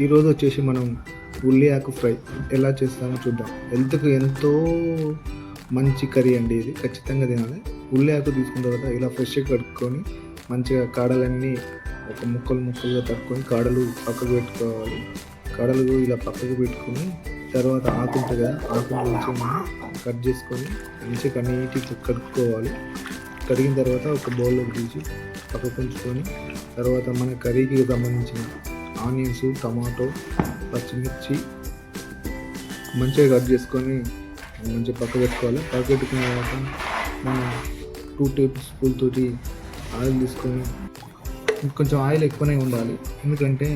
ఈరోజు వచ్చేసి మనం ఉల్లి ఆకు ఫ్రై ఎలా చేస్తామో చూద్దాం. హెల్త్కు ఎంతో మంచి కర్రీ అండి ఇది. ఖచ్చితంగా తినాలి. ఉల్లి ఆకు తీసుకున్న తర్వాత ఇలా ఫ్రెష్గా కడుక్కొని మంచిగా కాడలన్నీ ఒక ముక్కలు ముక్కలుగా తట్టుకొని కాడలు పక్కకు పెట్టుకోవాలి. కాడలు ఇలా పక్కకు పెట్టుకొని తర్వాత ఆకు ఉంటుంది కదా ఆకును కట్ చేసుకొని మంచిగా నీటికి కడుక్కోవాలి. కడిగిన తర్వాత ఒక బౌల్లోకి తీసి పక్కకు ఉంచుకొని తర్వాత మన కర్రీకి సంబంధించిన ఆనియన్స్ టమాటో పచ్చిమిర్చి మంచిగా కట్ చేసుకొని మంచిగా పక్క పెట్టుకోవాలి. పక్క పెట్టుకున్న తర్వాత మనం టూ టేబుల్ స్పూన్ తోటి ఆయిల్ తీసుకొని కొంచెం ఆయిల్ ఎక్కువనే ఉండాలి. ఎందుకంటే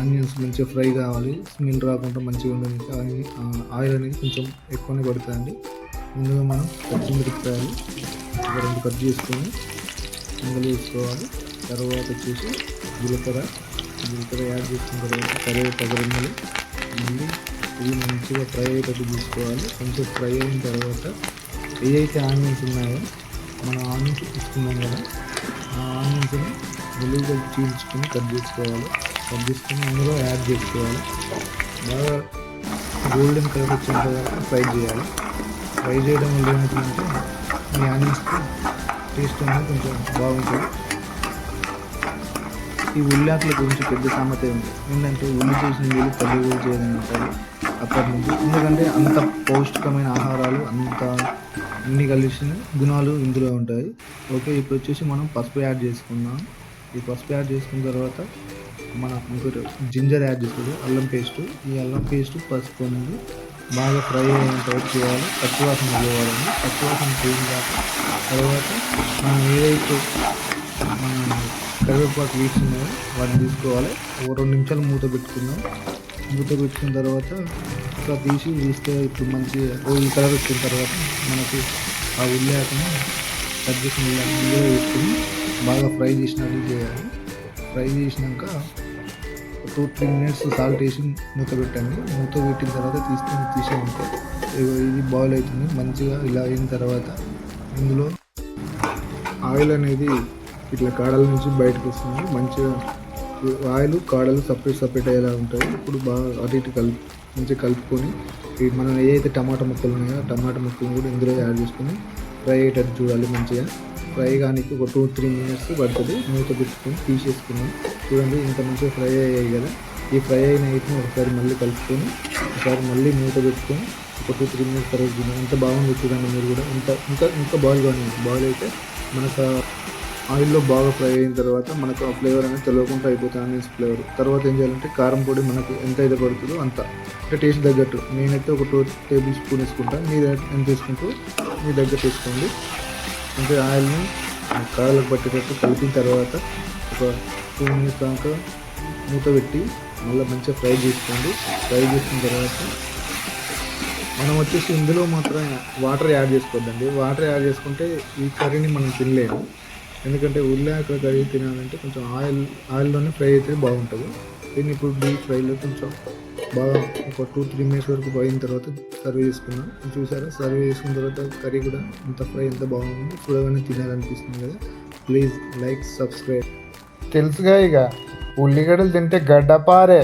ఆనియన్స్ మంచిగా ఫ్రై కావాలి. స్మెల్ రాకుండా మంచిగా ఉండడానికి ఆయిల్ ఆయిల్ అనేది కొంచెం ఎక్కువనే పడుతుందండి ముందుగా మనం పచ్చిమిరపకాయలు ఒక రెండు కట్ చేసుకొని ఇందులో వేసుకోవాలి. తర్వాత వచ్చేసి జీలకర్ర జీలకర్ర యాడ్ చేసుకున్న తర్వాత కరివేపాకు రెండులు మళ్ళీ ఇది మంచిగా ఫ్రై అయ్యేటట్టు తీసుకోవాలి. కొంచెం ఫ్రై అయిన తర్వాత ఏవైతే ఆనియన్స్ ఉన్నాయో మన ఆనియన్స్ తీసుకున్నాం కదా ఆ ఆనియన్స్ని వెలుగుగా చీల్చుకొని కట్ చేసుకోవాలి. కట్ చేసుకొని అందులో యాడ్ చేసుకోవాలి. బాగా గోల్డెన్ కలర్ వచ్చేంత వరకు ఫ్రై చేయాలి. ఫ్రై చేయడం వల్ల ఏమవుతుందంటే మీ ఆనియన్స్కి టేస్ట్ అనేది కొంచెం బాగుంటుంది. ఈ ఉల్లాకుల గురించి పెద్ద సామెత ఉంది ఏంటంటే ఉల్లి చేసిన వీళ్ళు తల్లి కూడా చేయదని అంటారు అప్పటి నుంచి. ఎందుకంటే అంత పౌష్టికమైన ఆహారాలు అంత అన్ని కలిసిన గుణాలు ఇందులో ఉంటాయి. ఓకే ఇప్పుడు వచ్చేసి మనం పసుపు యాడ్ చేసుకుందాం. ఈ పసుపు యాడ్ చేసుకున్న తర్వాత మన ఇంకోటి జింజర్ యాడ్ చేసుకోవాలి. అల్లం పేస్ట్. ఈ అల్లం పేస్ట్ పసుపు అనేది బాగా ఫ్రై అయ్యేంత వరకు చేయాలి. పచ్చివాసన పోవాలండి పచ్చివాసన పోయిన తర్వాత తర్వాత మనం ఏదైతే కరివేపాకు లీవ్స్ వాటిని తీసుకోవాలి. ఒక రెండు నిమిషాలు మూత పెట్టుకుందాం. మూత పెట్టిన తర్వాత ఇంకా తీసి తీస్తే ఇప్పుడు మంచి ఓ ఈ కలర్ వచ్చిన తర్వాత మనకి ఆ ఉల్లియాకని కట్ చేసిన ఉల్లియాక బాగా ఫ్రై చేసినట్టు చేయాలి. ఫ్రై చేసినాక టూ త్రీ మినిట్స్ సాల్ట్ వేసి మూత పెట్టండి. మూత పెట్టిన తర్వాత తీసుకొని తీసేయండి ఇది బాయిల్ అవుతుంది. మంచిగా ఇలా అయిన తర్వాత ఇందులో ఆయిల్ అనేది ఇట్లా కాడల నుంచి బయటకు వస్తుంది. మంచిగా ఆయిల్ కాడలు సపరేట్ సపరేట్ అయ్యేలా ఉంటాయి. ఇప్పుడు బాగా అటు ఇటు కలిపి మంచిగా కలుపుకొని మనం ఏదైతే టమాటా ముక్కలు ఉన్నాయో టమాటా ముక్కలు కూడా ఇందులో యాడ్ చేసుకొని ఫ్రై అయ్యేటట్టు చూడాలి మంచిగా. ఫ్రై కానీ ఒక టూ త్రీ మినిట్స్ పడుతుంది. మూత పెట్టుకొని తీసేసుకున్నాం. చూడండి ఇంత మంచిగా ఫ్రై అయ్యాయి కదా. ఈ ఫ్రై అయిన ఐటమ్ ఒకసారి మళ్ళీ కలుపుకొని ఒకసారి మళ్ళీ మూత పెట్టుకొని ఒక టూ త్రీ మినిట్స్ తర్వాత తిన్నాం. ఎంత బాగుంది చూడండి మీరు కూడా. ఇంత ఇంకా ఇంకా బాయిల్ కానీ బాయిల్ అయితే మనకు ఆయిల్లో బాగా ఫ్రై అయిన తర్వాత మనకు ఆ ఫ్లేవర్ అనేది తెలియకుండా అయిపోతుంది ఆనియన్స్ ఫ్లేవర్. తర్వాత ఏం చేయాలంటే కారం పొడి మనకు ఎంత అయితే పడుతుందో అంత. అంటే టేస్ట్ తగ్గట్టు. నేనైతే ఒక టూ టేబుల్ స్పూన్ వేసుకుంటాను మీరు ఎంత తీసుకుంటూ మీ దగ్గర తీసుకోండి అంటే ఆయిల్ని కాళ్ళకు పట్టేటట్టు కలిపిన తర్వాత ఒక టూ మినిట్స్ దాకా మూత పెట్టి మళ్ళీ మంచిగా ఫ్రై చేసుకోండి. ఫ్రై చేసిన తర్వాత మనం వచ్చేసి ఇందులో మాత్రం వాటర్ యాడ్ చేసుకోవద్దండి. వాటర్ యాడ్ చేసుకుంటే ఈ కర్రీని మనం తినలేము. ఎందుకంటే ఉల్లిపాయ కర్రీ తినాలంటే కొంచెం ఆయిల్ ఆయిల్లోనే ఫ్రై అయితే బాగుంటుంది. దీన్ని ఇప్పుడు డీప్ ఫ్రైలో కొంచెం బాగా ఒక టూ త్రీ మినిట్స్ వరకు పోయిన తర్వాత సర్వ్ చేసుకున్నాం చూసారా? సర్వ్ చేసుకున్న తర్వాత కర్రీ కూడా ఇంత ఫ్రై ఎంత బాగుంది. చూడగానే తినాలనిపిస్తుంది కదా. Please like subscribe. తెలుసుగా ఇక ఉల్లిగడ్డలు తింటే గడ్డపారే.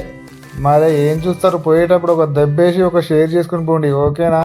మరే ఏం చూస్తారు? పోయేటప్పుడు ఒక దెబ్బేసి ఒక షేర్ చేసుకుని పోండి ఓకేనా?